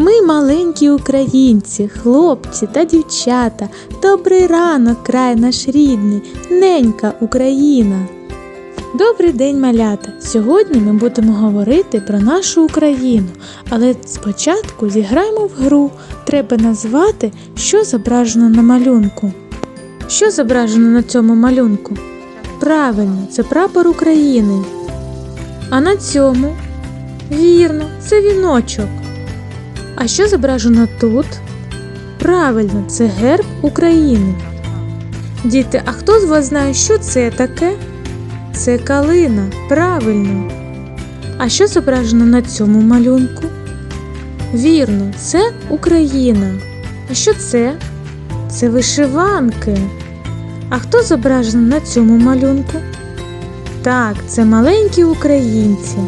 Ми маленькі українці, хлопці та дівчата. Добрий ранок, край наш рідний, ненька Україна. Добрий день, малята! Сьогодні ми будемо говорити про нашу Україну, але спочатку зіграємо в гру. Треба назвати, що зображено на малюнку. Що зображено на цьому малюнку? Правильно, це прапор України. А на цьому? Вірно, це віночок. А що зображено тут? Правильно, це герб України. Діти, а хто з вас знає, що це таке? Це калина, правильно. А що зображено на цьому малюнку? Вірно, це Україна. А що це? Це вишиванки. А хто зображено на цьому малюнку? Так, це маленькі українці.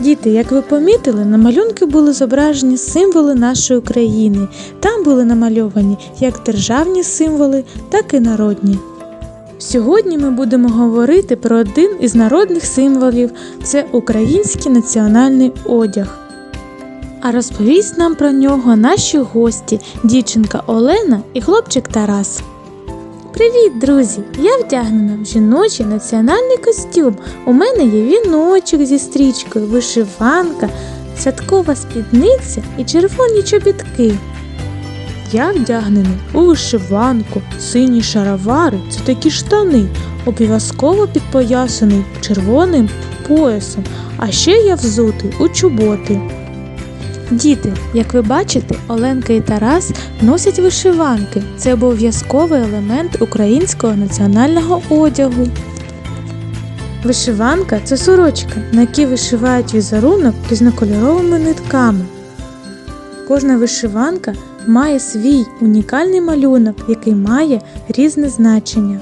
Діти, як ви помітили, на малюнки були зображені символи нашої України. Там були намальовані як державні символи, так і народні. Сьогодні ми будемо говорити про один із народних символів це український національний одяг. А розповість нам про нього наші гості, дівчинка Олена і хлопчик Тарас. Привіт, друзі! Я вдягнена в жіночий національний костюм. У мене є віночок зі стрічкою, вишиванка, святкова спідниця і червоні чобітки. Я вдягнений у вишиванку, сині шаровари це такі штани, обов'язково підпоясаний червоним поясом, а ще я взутий у чоботи. Діти, як ви бачите, Оленка і Тарас носять вишиванки. Це обов'язковий елемент українського національного одягу. Вишиванка це сорочка, на якій вишивають візерунок різнокольоровими нитками. Кожна вишиванка має свій унікальний малюнок, який має різне значення.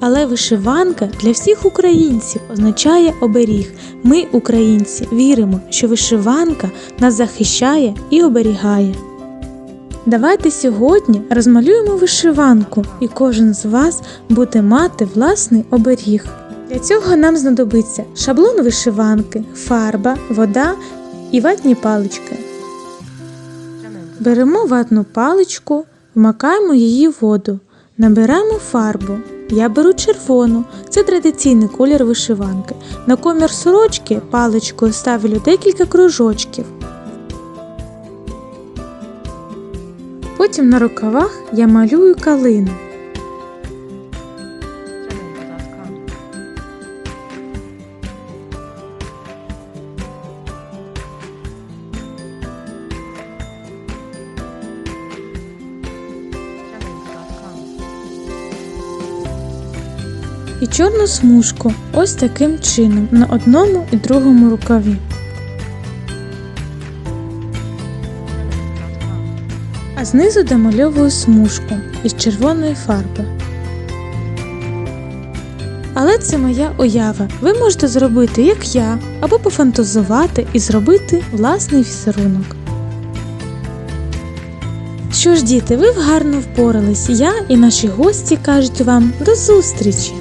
Але вишиванка для всіх українців означає оберіг. Ми, українці, віримо, що вишиванка нас захищає і оберігає. Давайте сьогодні розмалюємо вишиванку, і кожен з вас буде мати власний оберіг. Для цього нам знадобиться шаблон вишиванки, фарба, вода і ватні палички. Беремо ватну паличку, вмакаємо її в воду, набираємо фарбу. Я беру червону, це традиційний колір вишиванки. На комір сорочки паличкою ставлю декілька кружочків. Потім на рукавах я малюю калину. І чорну смужку ось таким чином на одному і другому рукаві. А знизу домальовую смужку із червоної фарби. Але це моя уява. Ви можете зробити, як я, або пофантазувати і зробити власний візерунок. Що ж, діти, ви гарно впорались. Я і наші гості кажуть вам до зустрічі!